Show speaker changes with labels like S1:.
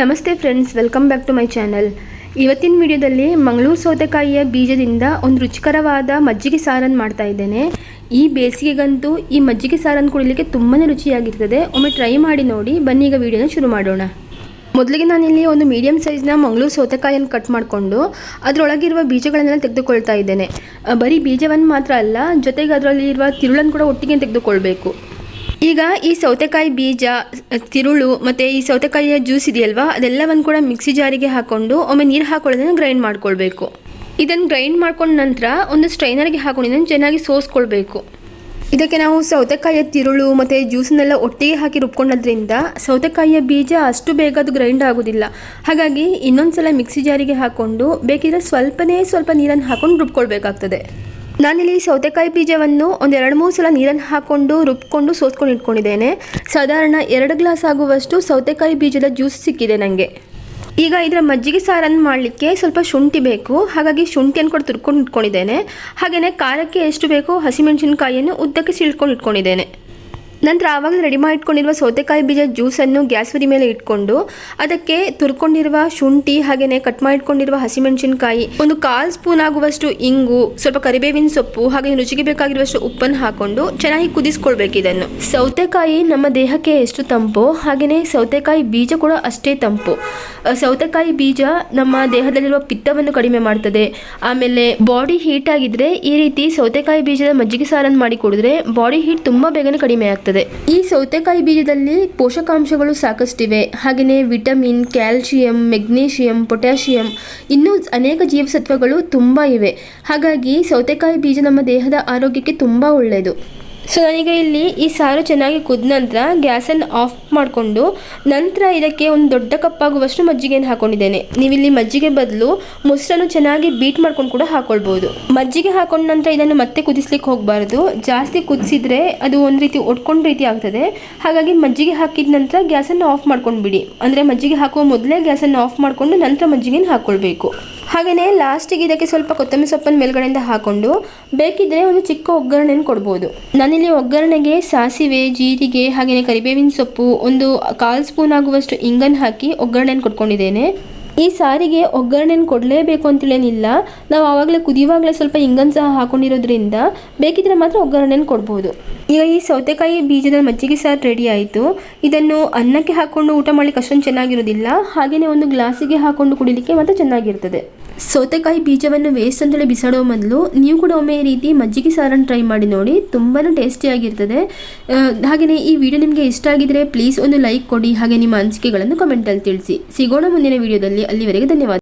S1: ನಮಸ್ತೆ friends welcome back to my channel ಇವತ್ತಿನ ವಿಡಿಯೋದಲ್ಲಿ ಮಂಗಳೂರು ಸೌತೆಕಾಯಿಯ ಬೀಜದಿಂದ ಒಂದು ರುಚಿಕರವಾದ ಮಜ್ಜಿಗೆ ಸಾರನ್ನು ಮಾಡ್ತಾ ಇದ್ದೇನೆ. ಈ ಬೇಸಿಗೆಗಂತೂ ಈ ಮಜ್ಜಿಗೆ ಸಾರನ್ನು ಕುಡಿಲಿಕ್ಕೆ ತುಂಬಾ ರುಚಿಯಾಗಿರ್ತದೆ. ಒಮ್ಮೆ ಟ್ರೈ ಮಾಡಿ ನೋಡಿ, ಬನ್ನಿ ಈಗ ವಿಡಿಯೋನ ಶುರು ಮಾಡೋಣ. ಮೊದಲಿಗೆ ನಾನಿಲ್ಲಿ ಒಂದು ಮೀಡಿಯಂ ಸೈಜ್ನ ಮಂಗಳೂರು ಸೌತೆಕಾಯಿಯನ್ನು ಕಟ್ ಮಾಡಿಕೊಂಡು, ಅದರೊಳಗಿರುವ ಬೀಜಗಳನ್ನೆಲ್ಲ ತೆಗೆದುಕೊಳ್ತಾ ಇದ್ದೇನೆ. ಬರೀ ಬೀಜವನ್ನು ಮಾತ್ರ ಅಲ್ಲ, ಜೊತೆಗೆ ಅದರಲ್ಲಿ ಇರುವ ತಿರುಳನ್ನು ಕೂಡ ಒಟ್ಟಿಗೆ ತೆಗೆದುಕೊಳ್ಬೇಕು. ಈಗ ಈ ಸೌತೆಕಾಯಿ ಬೀಜ ತಿರುಳು ಮತ್ತು ಈ ಸೌತೆಕಾಯಿಯ ಜ್ಯೂಸ್ ಇದೆಯಲ್ವಾ? ಅದೆಲ್ಲವನ್ನು ಕೂಡ ಮಿಕ್ಸಿ ಜಾರಿಗೆ ಹಾಕೊಂಡು ಒಮ್ಮೆ ನೀರು ಹಾಕೊಳ್ಳೋದನ್ನು ಗ್ರೈಂಡ್ ಮಾಡ್ಕೊಳ್ಬೇಕು. ಇದನ್ನು ಗ್ರೈಂಡ್ ಮಾಡ್ಕೊಂಡ ನಂತರ ಒಂದು ಸ್ಟ್ರೈನರ್ಗೆ ಹಾಕೊಂಡು ಇದನ್ನು ಚೆನ್ನಾಗಿ ಸೋಸ್ಕೊಳ್ಬೇಕು. ಇದಕ್ಕೆ ನಾವು ಸೌತೆಕಾಯಿಯ ತಿರುಳು ಮತ್ತು ಜ್ಯೂಸನ್ನೆಲ್ಲ ಒಟ್ಟಿಗೆ ಹಾಕಿ ರುಬ್ಕೊಂಡೋದ್ರಿಂದ ಸೌತೆಕಾಯಿಯ ಬೀಜ ಅಷ್ಟು ಬೇಗ ಅದು ಗ್ರೈಂಡ್ ಆಗೋದಿಲ್ಲ. ಹಾಗಾಗಿ ಇನ್ನೊಂದು ಸಲ ಮಿಕ್ಸಿ ಜಾರಿಗೆ ಹಾಕ್ಕೊಂಡು ಬೇಕಿದ್ರೆ ಸ್ವಲ್ಪನೇ ಸ್ವಲ್ಪ ನೀರನ್ನು ಹಾಕೊಂಡು ರುಬ್ಕೊಳ್ಬೇಕಾಗ್ತದೆ. ನಾನಿಲ್ಲಿ ಸೌತೆಕಾಯಿ ಬೀಜವನ್ನು ಒಂದು ಎರಡು ಮೂರು ಸಲ ನೀರನ್ನು ಹಾಕ್ಕೊಂಡು ರುಬ್ಕೊಂಡು ಸೋಸ್ಕೊಂಡು ಇಟ್ಕೊಂಡಿದ್ದೇನೆ. ಸಾಧಾರಣ ಎರಡು ಗ್ಲಾಸ್ ಆಗುವಷ್ಟು ಸೌತೆಕಾಯಿ ಬೀಜದ ಜ್ಯೂಸ್ ಸಿಕ್ಕಿದೆ ನನಗೆ ಈಗ ಇದರ ಮಜ್ಜಿಗೆ ಸಾರನ್ನು ಮಾಡಲಿಕ್ಕೆ ಸ್ವಲ್ಪ ಶುಂಠಿ ಬೇಕು. ಹಾಗಾಗಿ ಶುಂಠಿಯನ್ನು ಕೂಡ ತುರ್ಕೊಂಡು ಇಟ್ಕೊಂಡಿದ್ದೇನೆ. ಹಾಗೆಯೇ ಖಾರಕ್ಕೆ ಎಷ್ಟು ಬೇಕೋ ಹಸಿಮೆಣಸಿನಕಾಯಿಯನ್ನು ಉದ್ದಕ್ಕೆ ಸಿಳ್ಕೊಂಡು ಇಟ್ಕೊಂಡಿದ್ದೇನೆ. ನಂತರ ಆವಾಗ ರೆಡಿ ಮಾಡಿ ಇಟ್ಕೊಂಡಿರುವ ಸೌತೆಕಾಯಿ ಬೀಜ ಜ್ಯೂಸನ್ನು ಗ್ಯಾಸ್ ಉರಿ ಮೇಲೆ ಇಟ್ಕೊಂಡು ಅದಕ್ಕೆ ತುರ್ಕೊಂಡಿರುವ ಶುಂಠಿ ಹಾಗೆಯೇ ಕಟ್ ಮಾಡಿಟ್ಕೊಂಡಿರುವ ಹಸಿಮೆಣಸಿನಕಾಯಿ, ಒಂದು ಕಾಲು ಸ್ಪೂನ್ ಆಗುವಷ್ಟು ಇಂಗು, ಸ್ವಲ್ಪ ಕರಿಬೇವಿನ ಸೊಪ್ಪು ಹಾಗೆ ರುಚಿಗೆ ಬೇಕಾಗಿರುವಷ್ಟು ಉಪ್ಪನ್ನು ಹಾಕೊಂಡು ಚೆನ್ನಾಗಿ ಕುದಿಸ್ಕೊಳ್ಬೇಕು ಇದನ್ನು. ಸೌತೆಕಾಯಿ ನಮ್ಮ ದೇಹಕ್ಕೆ ಎಷ್ಟು ತಂಪೋ ಹಾಗೆಯೇ ಸೌತೆಕಾಯಿ ಬೀಜ ಕೂಡ ಅಷ್ಟೇ ತಂಪು. ಸೌತೆಕಾಯಿ ಬೀಜ ನಮ್ಮ ದೇಹದಲ್ಲಿರುವ ಪಿತ್ತವನ್ನು ಕಡಿಮೆ ಮಾಡ್ತದೆ. ಆಮೇಲೆ ಬಾಡಿ ಹೀಟ್ ಆಗಿದ್ರೆ ಈ ರೀತಿ ಸೌತೆಕಾಯಿ ಬೀಜದ ಮಜ್ಜಿಗೆ ಸಾರನ್ನು ಮಾಡಿ ಕುಡಿದ್ರೆ ಬಾಡಿ ಹೀಟ್ ತುಂಬಾ ಬೇಗನೆ ಕಡಿಮೆ ಆಗ್ತದೆ. ಈ ಸೌತೆಕಾಯಿ ಬೀಜದಲ್ಲಿ ಪೋಷಕಾಂಶಗಳು ಸಾಕಷ್ಟಿವೆ. ಹಾಗೆಯೇ ವಿಟಮಿನ್ ಕ್ಯಾಲ್ಸಿಯಂ ಮೆಗ್ನೀಷಿಯಂ, ಪೊಟ್ಯಾಷಿಯಂ ಇನ್ನೂ ಅನೇಕ ಜೀವಸತ್ವಗಳು ತುಂಬ ಇವೆ. ಹಾಗಾಗಿ ಸೌತೆಕಾಯಿ ಬೀಜ ನಮ್ಮ ದೇಹದ ಆರೋಗ್ಯಕ್ಕೆ ತುಂಬ ಒಳ್ಳೆಯದು. ಸೊ ನಾನೀಗ ಇಲ್ಲಿ ಈ ಸಾರು ಚೆನ್ನಾಗಿ ಕುದ ನಂತರ ಗ್ಯಾಸನ್ನು ಆಫ್ ಮಾಡಿಕೊಂಡು ನಂತರ ಇದಕ್ಕೆ ಒಂದು ದೊಡ್ಡ ಕಪ್ಪಾಗುವಷ್ಟು ಮಜ್ಜಿಗೆಯನ್ನು ಹಾಕೊಂಡಿದ್ದೇನೆ. ನೀವಿಲ್ಲಿ ಮಜ್ಜಿಗೆ ಬದಲು ಮೊಸರನ್ನು ಚೆನ್ನಾಗಿ ಬೀಟ್ ಮಾಡ್ಕೊಂಡು ಕೂಡ ಹಾಕೊಳ್ಬೋದು. ಮಜ್ಜಿಗೆ ಹಾಕೊಂಡ ನಂತರ ಇದನ್ನು ಮತ್ತೆ ಕುದಿಸ್ಲಿಕ್ಕೆ ಹೋಗಬಾರ್ದು. ಜಾಸ್ತಿ ಕುದಿಸಿದ್ರೆ ಅದು ಒಂದು ರೀತಿ ಒಟ್ಕೊಂಡ ರೀತಿ ಆಗ್ತದೆ. ಹಾಗಾಗಿ ಮಜ್ಜಿಗೆ ಹಾಕಿದ ನಂತರ ಗ್ಯಾಸನ್ನು ಆಫ್ ಮಾಡ್ಕೊಂಡು ಬಿಡಿ ಅಂದರೆ ಮಜ್ಜಿಗೆ ಹಾಕುವ ಮೊದಲೇ ಗ್ಯಾಸನ್ನು ಆಫ್ ಮಾಡಿಕೊಂಡು ನಂತರ ಮಜ್ಜಿಗೆನ ಹಾಕ್ಕೊಳ್ಬೇಕು ಹಾಗೆಯೇ ಲಾಸ್ಟಿಗೆ ಇದಕ್ಕೆ ಸ್ವಲ್ಪ ಕೊತ್ತಂಬರಿ ಸೊಪ್ಪನ್ನು ಮೇಲ್ಗಡೆಯಿಂದ ಹಾಕೊಂಡು, ಬೇಕಿದ್ರೆ ಒಂದು ಚಿಕ್ಕ ಒಗ್ಗರಣೆಯನ್ನು ಕೊಡ್ಬೋದು. ನಾನಿಲ್ಲಿ ಒಗ್ಗರಣೆಗೆ ಸಾಸಿವೆ, ಜೀರಿಗೆ ಹಾಗೆಯೇ ಕರಿಬೇವಿನ ಸೊಪ್ಪು, ಒಂದು ಕಾಲು ಸ್ಪೂನ್ ಆಗುವಷ್ಟು ಇಂಗನ್ನು ಹಾಕಿ ಒಗ್ಗರಣೆಯನ್ನು ಕೊಟ್ಕೊಂಡಿದ್ದೇನೆ. ಈ ಸಾರಿಗೆ ಒಗ್ಗರಣೆಯನ್ನು ಕೊಡಲೇಬೇಕು ಅಂತೇಳೇನಿಲ್ಲ. ನಾವು ಆವಾಗಲೇ ಕುದಿಯುವಾಗಲೇ ಸ್ವಲ್ಪ ಇಂಗನ್ ಸಹ ಹಾಕೊಂಡಿರೋದ್ರಿಂದ ಬೇಕಿದ್ರೆ ಮಾತ್ರ ಒಗ್ಗರಣೆಯನ್ನು ಕೊಡ್ಬೋದು. ಈಗ ಈ ಸೌತೆಕಾಯಿ ಬೀಜದ ಮಜ್ಜಿಗೆ ಸಾರು ರೆಡಿ ಆಯಿತು. ಇದನ್ನು ಅನ್ನಕ್ಕೆ ಹಾಕ್ಕೊಂಡು ಊಟ ಮಾಡಲಿಕ್ಕೆ ಅಷ್ಟೊಂದು ಚೆನ್ನಾಗಿರೋದಿಲ್ಲ. ಹಾಗೆಯೇ ಒಂದು ಗ್ಲಾಸಿಗೆ ಹಾಕ್ಕೊಂಡು ಕುಡಿಲಿಕ್ಕೆ ಮಾತ್ರ ಚೆನ್ನಾಗಿರ್ತದೆ. ಸೌತೆಕಾಯಿ ಬೀಜವನ್ನು ವೇಸ್ಟ್ ಅಂತೇಳಿ ಬಿಸಾಡೋ ಮೊದಲು ನೀವು ಕೂಡ ಒಮ್ಮೆ ಈ ರೀತಿ ಮಜ್ಜಿಗೆ ಸಾರನ್ನು ಟ್ರೈ ಮಾಡಿ ನೋಡಿ. ತುಂಬಾ ಟೇಸ್ಟಿಯಾಗಿರ್ತದೆ ಹಾಗೆಯೇ ಈ ವಿಡಿಯೋ ನಿಮಗೆ ಇಷ್ಟ ಆಗಿದರೆ ಪ್ಲೀಸ್ ಒಂದು ಲೈಕ್ ಕೊಡಿ. ಹಾಗೆ ನಿಮ್ಮ ಅನಿಸಿಕೆಗಳನ್ನು ಕಮೆಂಟಲ್ಲಿ ತಿಳಿಸಿ. ಸಿಗೋಣ ಮುಂದಿನ ವಿಡಿಯೋದಲ್ಲಿ ಅಲ್ಲಿವರೆಗೆ ಧನ್ಯವಾದ.